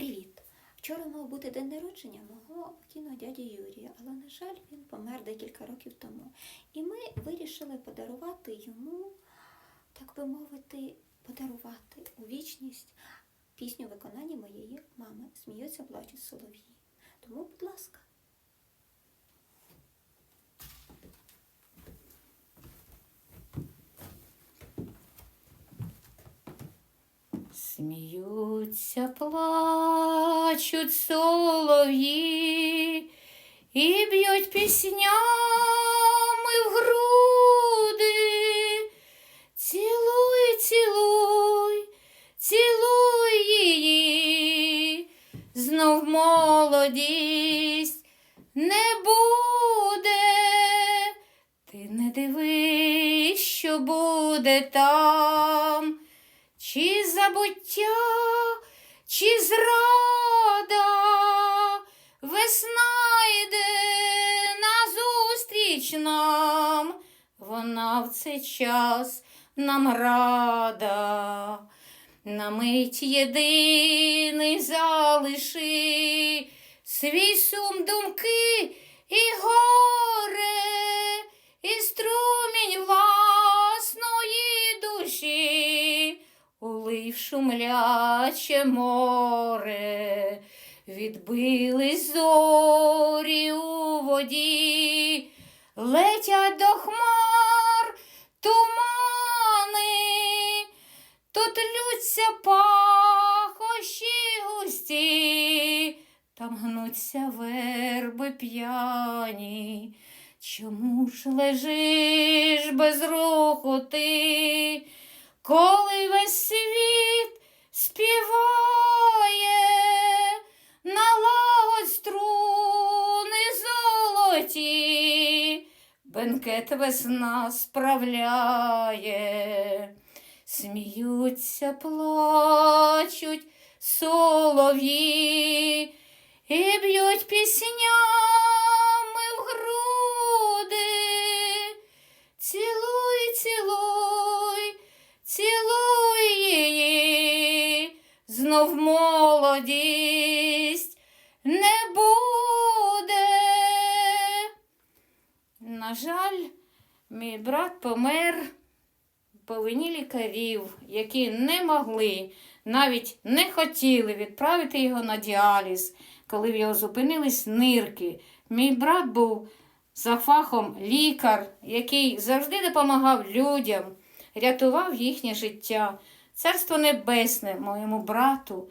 Привіт! Вчора мав бути день народження мого покійного дяді Юрія, але, на жаль, він помер декілька років тому. І ми вирішили подарувати йому, так би мовити, подарувати у вічність пісню виконання моєї мами. Сміються, плачуть солов'ї. Тому, будь ласка. Сміються, плачуть солов'ї і б'ють піснями в груди. Цілуй, цілуй, цілуй її, знов молодість не буде. Ти не дивись, що буде там. Чи забуття, чи зрада, весна йде назустріч нам, вона в цей час нам рада, на мить єдиний залиши свій сум думки і горе, і струмінь улив шумляче море, відбились зорі у воді, летять до хмар тумани, тут лються пахощі густі, там гнуться верби п'яні. Чому ж лежиш без руху ти? коли весь світ золоті, бенкет весна справляє, сміються, плачуть солов'ї і б'ють піснями в груди. Цілуй, цілуй, цілуй її, знов молодість мій брат помер по вині лікарів, які не могли, навіть не хотіли відправити його на діаліз, коли в його зупинились нирки. Мій брат був за фахом лікар, який завжди допомагав людям, рятував їхнє життя. Царство небесне моєму брату,